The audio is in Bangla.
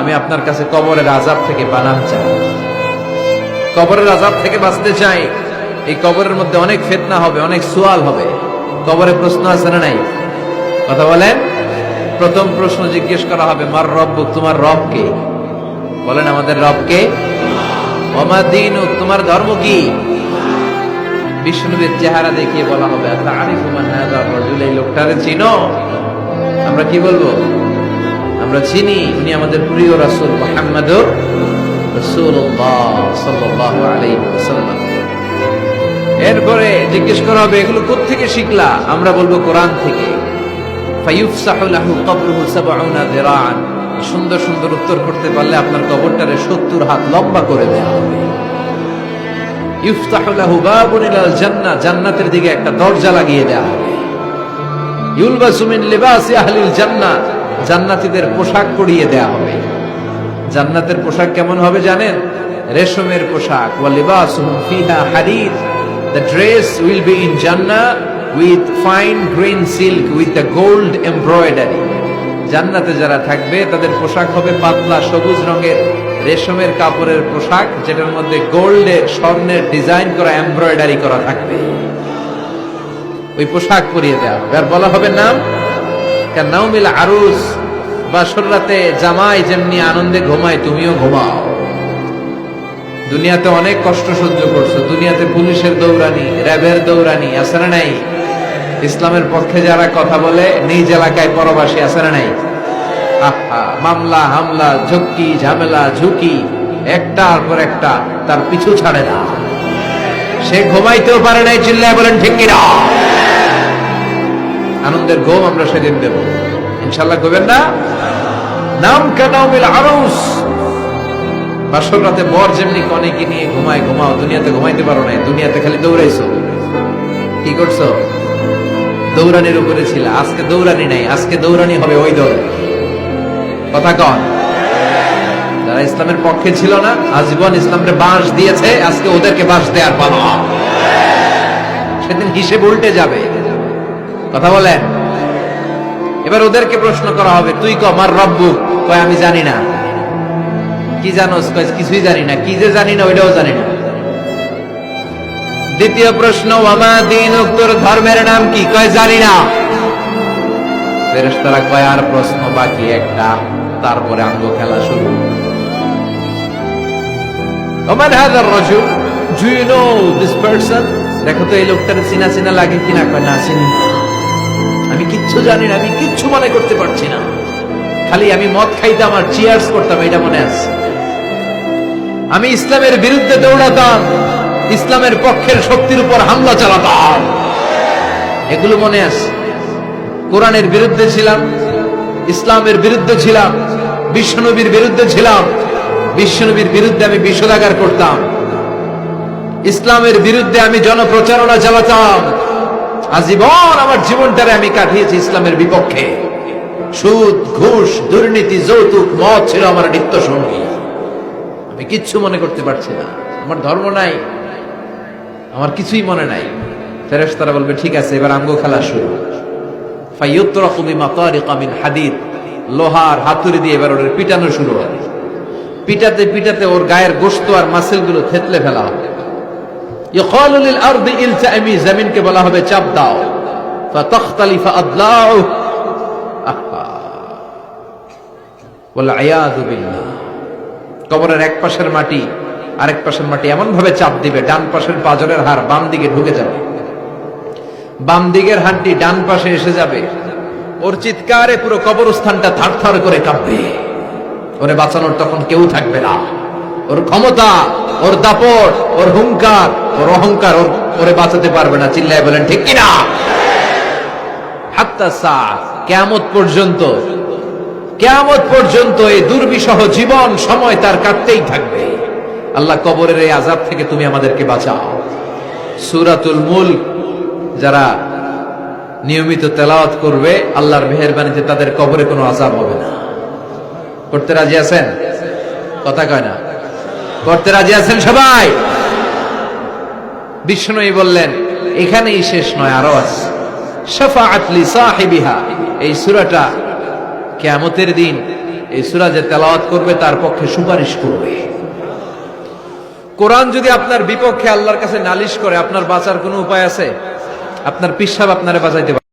আমি আপনার কাছে কবরের আজাব থেকে পানাহ চাই। কবরের আজাব থেকে বাঁচতে চাই, এই কবরের মধ্যে অনেক ফেতনা হবে, অনেক সুয়াল হবে। কবরে প্রশ্ন আছে না নাই? কথা বলেন? প্রথম প্রশ্ন জিজ্ঞেস করা হবে, মার রব্বু তোমার রব কে? বলেন, আমাদের রব কে? তোমার ধর্ম কি? বিষ্ণুদের চেহারা দেখিয়ে বলা হবে আরিফু মান হাযা এই লোকটারে চিনো? আমরা কি বলব? আমরা চিনি, উনি আমাদের প্রিয় রাসূল ওয়াসাল্লাম। এরপরে জিজ্ঞেস করা হবে, এগুলো কোত্থেকে শিখলা? আমরা বলব কোরআন থেকে। সুন্দর সুন্দর উত্তর করতে পারলে আপনার কবরটারে 70 হাত লম্বা করে দেয়া হবে। ইফতাহু লাহু বাবুন ইলাল জান্নাতের দিকে একটা দরজা লাগিয়ে দেয়া হবে। ইউলবাসু মিন লিবাসি আহলিল জান্নাহ জান্নাতীদের পোশাক পরিয়ে দেয়া হবে। জান্নাতের পোশাক কেমন হবে জানেন? রেশমের পোশাক। হারির the dress will be in Jannah with fine green silk with the gold embroidery জান্নাতে যারা থাকবে, তাদের পোশাক হবে পাতলা সবুজ রঙের। রেশমের কাপড়ের পোশাক, যেটার মধ্যে গোল্ডের স্বর্ণের ডিজাইন করা এমব্রয়ডারি করা থাকবে। ওই পোশাক পরিয়ে দেওয়া হবে। আর বলা হবে নাম? আরুস বাসর রাতে জামাই যেমনি আনন্দে ঘুমায়, তুমিও ঘুমাও। দুনিয়াতে অনেক কষ্ট সহ্য করছ। দুনিয়াতে পুলিশের দৌড়ানি, র্যাবের দৌড়ানি, আছে না নাই? ইসলামের পক্ষে যারা কথা বলে, নিজ এলাকায় পরবাসী, আছে না নাই? মামলা, হামলা, ঝক্কি, ঝামেলা, ঝুঁকি, একটার পর একটা তার পিছু ছাড়ে না। সে ঘুমাইতেও পারে নাই, চিল্লায় বলেন ঠিক আনন্দের ঘুম আমরা সেদিন দেব। ইনশাল্লাহ ঘুমেন না? নাম কানাউমিল আরুস। বাসর রাতে বর যেমনি কনেকে নিয়ে ঘুমায়, ঘুমাও, দুনিয়াতে ঘুমাইতে পারো নাই, দুনিয়াতে খালি দৌড়াইছো। কি করছ? দৌড়ানির উপরে ছিল, আজকে দৌড়ানি নাই, আজকে দৌড়ানি হবে ওই দৌড় কথা কন। যারা ইসলামের পক্ষে ছিল না, আজীবন ইসলামের বাঁশ দিয়েছে, আজকে ওদেরকে বাঁশ দেওয়ার পালা। সেদিন হিসেব উল্টে যাবে। কথা বলেন এবার ওদেরকে প্রশ্ন করা হবে, তুই ক আমার রব্বু? কয়, আমি জানি না। কি জানোস? কয়, কিছুই জানি না। কি যে জানি না, ওইটাও জানি না। দ্বিতীয় প্রশ্ন, ওয়ামা দিন তোর ধর্মের নাম কি? কয়, জানি না। ফেরেশতারা কয়, আর প্রশ্ন বাকি একটা তারপরে আঙ্গ খেলা শুরু। ওমান হাজার রজুল? ডু নো দিস পারসন দেখো তো, এই লোকটার চিনা চিনা লাগে কিনা? কয়, না চিনি। আমি কিচ্ছু জানি না, আমি কিচ্ছু মনে করতে পারছি না। খালি আমি মদ খাইতাম আর চিয়ার্স করতাম, এটা মনে আছে। আমি ইসলামের বিরুদ্ধে দৌড়াতাম, ইসলামের পক্ষের শক্তির উপর হামলা চালাতাম। এগুলো মনে আছে। কোরআনের বিরুদ্ধে ছিলাম, ইসলামের বিরুদ্ধে ছিলাম, বিশ্বনবীর বিরুদ্ধে ছিলাম, বিশ্বনবীর বিরুদ্ধে আমি বিষোদাগার করতাম। ইসলামের বিরুদ্ধে আমি জনপ্রচারণা চালাতাম। আজীবন আমার জীবনটারে আমি কাটিয়েছি ইসলামের বিপক্ষে। সুদ, ঘুষ, দুর্নীতি, যৌতুক, মদ ছিল আমার নিত্য সঙ্গী আমি কিচ্ছু মনে করতে পারছি না। আমার ধর্ম নাই। আমার কিছুই মনে নাই। ফেরেস তারা বলবে, ঠিক আছে, এবার আঙ্গ খেলা শুরু। হাদিদ। লোহার হাতুড়ি দিয়ে এবার ওর পিটানো শুরু হবে। পিটাতে পিটাতে ওর গায়ের গোশত আর মাসেলগুলো থেতলে ফেলা হবে। জমিনকে বলা হবে চাপ দাও। কবরের এক পাশের মাটি, আরেক পাশের মাটি এমন ভাবে চাপ দিবে, ডান পাশের পাজরের হাড় বাম দিকে ঢুকে যাবে। বাম দিকের হাড্ডি ডান পাশে এসে যাবে। ওর চিৎকারে পুরো কবরস্থানটা থারথার করে কাঁপবে। ওরে বাঁচানোর তখন কেউ থাকবে না। ওর ক্ষমতা ওর দাপট, ওর হুঙ্কার ওর অহংকার ওর ওরে বাঁচাতে পারবে না, চিল্লায় বলেন, ঠিক কিনা? হাত্তা কেমত পর্যন্ত, কেয়ামত পর্যন্ত এই দুর্বিষহ জীবন সময় তার কাটতেই থাকবে। আল্লাহ কবরের এই আজাব থেকে তুমি আমাদেরকে বাঁচাও। সুরাতুল মুল্ক, যারা নিয়মিত তেলাওয়াত করবে, আল্লাহর মেহেরবানিতে তাদের কবরে কোনো আজাব হবে না। করতে রাজি আছেন? কথা কয় না। করতে রাজি আছেন সবাই? বিষ্ণুই বললেন, এখানেই শেষ নয়, আরও আছে। এই সূরাটা কিয়ামতের দিন, এই সূরা যে তেলাওয়াত করবে, তার পক্ষে সুপারিশ করবে। কোরআন যদি আপনার বিপক্ষে আল্লাহর কাছে নালিশ করে, আপনার বাঁচার কোনো উপায় আছে? আপনার পিসাব আপনারে বাঁচাইতে পারে